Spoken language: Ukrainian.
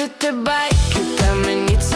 ти тебе, кита мені це.